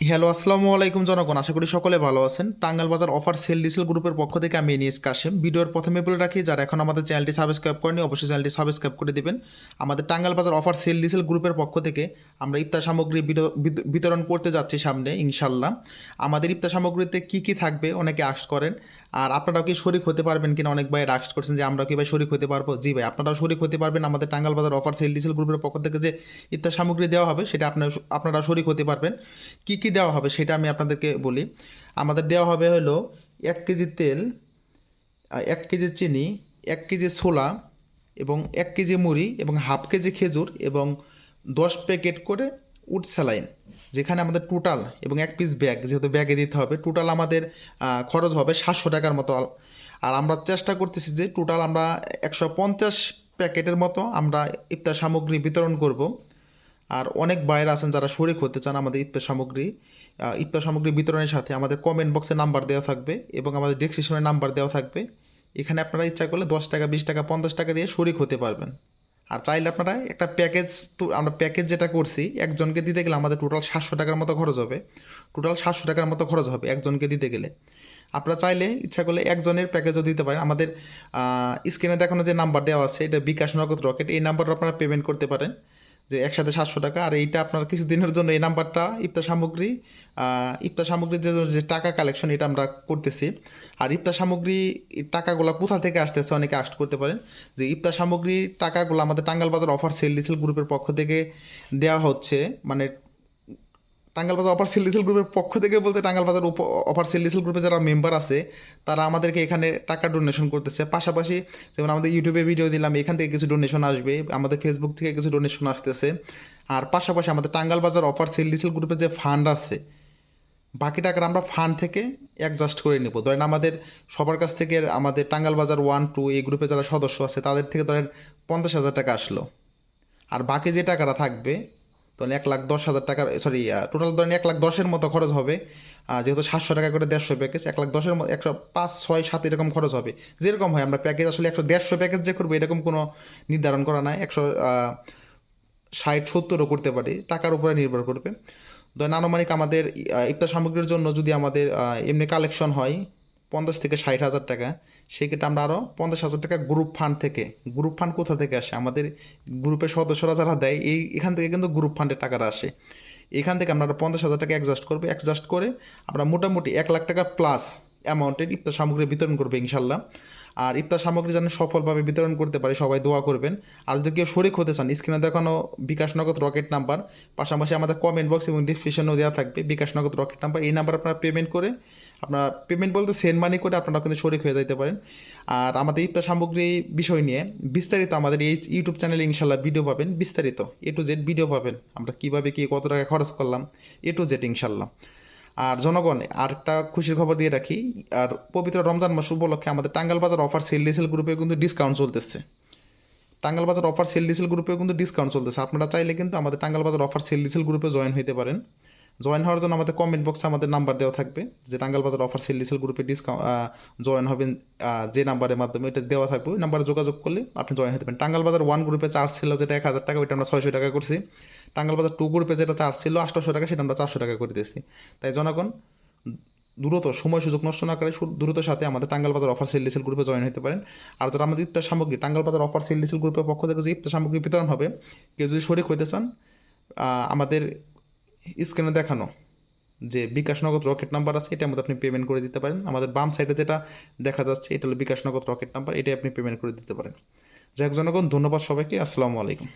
Hello, আসসালামু আলাইকুম জনগণ, আশা করি সকলে ভালো আছেন। টাঙ্গাল বাজার অফার সেল ডিসেল গ্রুপের পক্ষ থেকে আমি এনিস কাশেম। ভিডিওর প্রথমে বলে রাখি, যারা এখন আমাদের চ্যানেলটি সাবস্ক্রাইব করেনি অবশ্যই চ্যানেলটি সাবস্ক্রাইব করে দিবেন। আমাদের টাঙ্গাল বাজার অফার সেল ডিসেল গ্রুপের পক্ষ থেকে আমরা ইফতার সামগ্রী বিত- বিত- বিতরণ করতে যাচ্ছি সামনে ইনশাল্লাহ আমাদের ইফতার সামগ্রীতে কি কি থাকবে অনেকে আক্স করেন। আর আপনারাও কি শরিক হতে পারবেন কিনা অনেক ভাই আক্স করছেন যে আমরা কি ভাই শরিক হতে পারব? জি ভাই, আপনারাও শরিক হতে পারবেন আমাদের টাঙ্গাল বাজার অফার সেল ডিসেল গ্রুপের পক্ষ থেকে যে ইফতার সামগ্রী দেওয়া হবে, সেটা আপনারা আপনারা শরিক হতে পারবেন। কি কি দেওয়া হবে সেটা আমি আপনাদেরকে বলি। আমাদের দেওয়া হবে হলো এক কেজি তেল এক কেজি চিনি, এক কেজি ছোলা এবং এক কেজি মুড়ি এবং হাফ কেজি খেজুর এবং দশ প্যাকেট করে উড স্যালাইন, যেখানে আমাদের টোটাল এবং এক পিস ব্যাগ, যেহেতু ব্যাগে দিতে হবে, টোটাল আমাদের খরচ হবে সাতশো টাকার মতো। আর আমরা চেষ্টা করতেছি যে টোটাল আমরা একশো পঞ্চাশ প্যাকেটের মতো আমরা ইফতার সামগ্রী বিতরণ করব। আর অনেক বাইরে আছেন যারা শরিক হতে চান আমাদের ইফতার সামগ্রী ইফতার সামগ্রী বিতরণের সাথে আমাদের কমেন্ট বক্সে নাম্বার দেওয়া থাকবে এবং আমাদের ডেসক্রিপশনে নাম্বার দেওয়া থাকবে। এখানে আপনারা ইচ্ছা করলে দশ টাকা, বিশ টাকা, পঞ্চাশ টাকা দিয়ে শরিক হতে পারবেন। আর চাইলে আপনারা একটা প্যাকেজ তো, আমরা প্যাকেজ যেটা করছি, একজনকে দিতে গেলে আমাদের টোটাল সাতশো টাকার মতো খরচ হবে। টোটাল সাতশো টাকার মতো খরচ হবে একজনকে দিতে গেলে। আপনারা চাইলে ইচ্ছা করলে একজনের প্যাকেজও দিতে পারেন। আমাদের স্ক্রিনে দেখানো যে নাম্বার দেওয়া আছে, এটা বিকাশ নগদ রকেট, এই নাম্বারটা আপনারা পেমেন্ট করতে পারেন। যে একসাথে সাতশো টাকা, আর এইটা আপনার কিছুদিনের জন্য এই নাম্বারটা, ইফতার সামগ্রী ইফতার সামগ্রীর যে যে টাকা কালেকশন এটা আমরা করতেছি। আর ইফতার সামগ্রী টাকাগুলো কোথা থেকে আসতেছে অনেকে আস্ট করতে পারেন, যে ইফতার সামগ্রী টাকাগুলো আমাদের টাঙ্গাল বাজার অফার সেল রিসেল গ্রুপের পক্ষ থেকে দেওয়া হচ্ছে মানে টাঙ্গাল বাজার অফার সেল গ্রুপের পক্ষ থেকে বলতে টাঙ্গাল বাজার অফার সেল গ্রুপে যারা মেম্বার আছে, তারা আমাদেরকে এখানে টাকা ডোনেশন করতেছে। পাশাপাশি যেমন আমাদের ইউটিউবে ভিডিও দিলাম, এখান থেকে কিছু ডোনেশন আসবে। আমাদের ফেসবুক থেকে কিছু ডোনেশন আসতেছে। আর পাশাপাশি আমাদের টাঙ্গাল বাজার অফার সেল গ্রুপের যে ফান্ড আছে, বাকি টাকাটা আমরা ফান্ড থেকে অ্যাডজাস্ট করে নেব। ধরেন আমাদের সবার কাছ থেকে আমাদের টাঙ্গাল বাজার ওয়ান টু এই গ্রুপে যারা সদস্য আছে, তাদের থেকে ধরেন পঞ্চাশ হাজার টাকা আসলো। আর বাকি যে টাকাটা থাকবে ধরেন এক লাখ দশ হাজার টাকার সরি টোটাল ধরেন এক লাখ দশের মতো খরচ হবে। যেহেতু সাতশো টাকা করে দেড়শো প্যাকেজ এক লাখ দশের মতো, একশো পাঁচ, ছয়, সাত এরকম খরচ হবে। যেরকম হয়, আমরা প্যাকেজ আসলে একশো দেড়শো প্যাকেজ যে করব, এরকম কোনো নির্ধারণ করা নাই। একশো ষাট, সত্তরও করতে পারি, টাকার উপরে নির্ভর করবে। ধরেন আনুমানিক আমাদের ইফতার সামগ্রীর জন্য যদি আমাদের এমনি কালেকশন হয় পঞ্চাশ থেকে ষাট হাজার টাকা, সেক্ষেত্রে আমরা আরও পঞ্চাশ হাজার টাকা গ্রুপ ফান্ড থেকে গ্রুপ ফান্ড কোথা থেকে আসে? আমাদের গ্রুপের সদস্যরা যারা দেয়, এই এখান থেকে কিন্তু গ্রুপ ফান্ডের টাকাটা আসে। এখান থেকে আমরা পঞ্চাশ হাজার টাকা অ্যাডজাস্ট করব। অ্যাডজাস্ট করে আমরা মোটামুটি এক লাখ টাকা প্লাস অ্যামাউন্টের ইফতার সামগ্রী বিতরণ করবে ইনশাল্লাহ আর ইফতার সামগ্রী যেন সফলভাবে বিতরণ করতে পারে, সবাই দোয়া করবেন। আর যদি কেউ শরিক হতে চান স্ক্রিনে দেখানো বিকাশ নগদ রকেট নাম্বার পাশাপাশি আমাদের কমেন্ট বক্স এবং ডিসক্রিপশনও দেওয়া থাকবে বিকাশ নগদ রকেট নাম্বার এই নাম্বার আপনারা পেমেন্ট করে, আপনারা পেমেন্ট বলতে সেন্ড মানি করে আপনারা কিন্তু শরিক হয়ে যেতে পারেন। আর আমাদের ইফতার সামগ্রী বিষয় নিয়ে বিস্তারিত আমাদের এই ইউটিউব চ্যানেলে ইনশাল্লাহ ভিডিও পাবেন। বিস্তারিত এ টু জেড ভিডিও পাবেন। আমরা কীভাবে কী, কত টাকা খরচ করলাম এ টু জেড ইনশাল্লাহ আর জনগণ, আরেকটা খুশির খবর দিয়ে রাখি, আর পবিত্র রমজান মাস উপলক্ষে আমাদের টাঙ্গাল বাজার অফার সেল ডিসেল গ্রুপে কিন্তু ডিসকাউন্ট চলতেছে। টাঙ্গাল বাজার অফার সেল ডিসেল গ্রুপেও কিন্তু ডিসকাউন্ট চলতেছে। আপনারা চাইলে কিন্তু আমাদের টাঙ্গাল বাজার অফার সেল ডিসেল গ্রুপে জয়েন হইতে পারেন। জয়েন হওয়ার জন্য আমাদের কমেন্ট বক্সে আমাদের নাম্বার দেওয়া থাকবে, যে টাঙ্গাল বাজার অফার সেল ডিসেল গ্রুপে ডিসকাউন্ট জয়েন হবেন যে নাম্বারের মাধ্যমে এটা দেওয়া থাকবে। ওই নাম্বারে যোগাযোগ করলে আপনি জয়েন হতে পারেন। টাঙ্গাল বাজার ওয়ান গ্রুপে চার্জ ছিল যেটা এক হাজার টাকা, ওইটা আমরা ছয়শো টাকা করছি। টাঙ্গাল বাজার টু গ্রুপে যেটা চার্জ ছিল আটশোশো টাকা, সেটা আমরা চারশো টাকা করে দিয়েছি। তাই জনগণ দ্রুত সময় সুযোগ নষ্ট না করে দ্রুত সাথে আমাদের টাঙ্গাল বাজার অফার সেল ডিসেল গ্রুপে জয়েন হতে পারেন। আর যারা আমাদের ইফতার সামগ্রী টাঙ্গাল বাজার অফার সেল ডিসেল গ্রুপের পক্ষ থেকে যে ইফতার সামগ্রী বিতরণ হবে, কেউ যদি শরিক হইতে চান আমাদের স্ক্রিনে দেখানো যে বিকাশ নগদ রকেট নাম্বার আছে, এটার মধ্যে আপনি পেমেন্ট করে দিতে পারেন। আমাদের বাম সাইডে যেটা দেখা যাচ্ছে, এটা হলো বিকাশ নগদ রকেট নাম্বার এটাই আপনি পেমেন্ট করে দিতে পারেন। যাই হোক, জনগণ, ধন্যবাদ সবাইকে। আসসালামু আলাইকুম।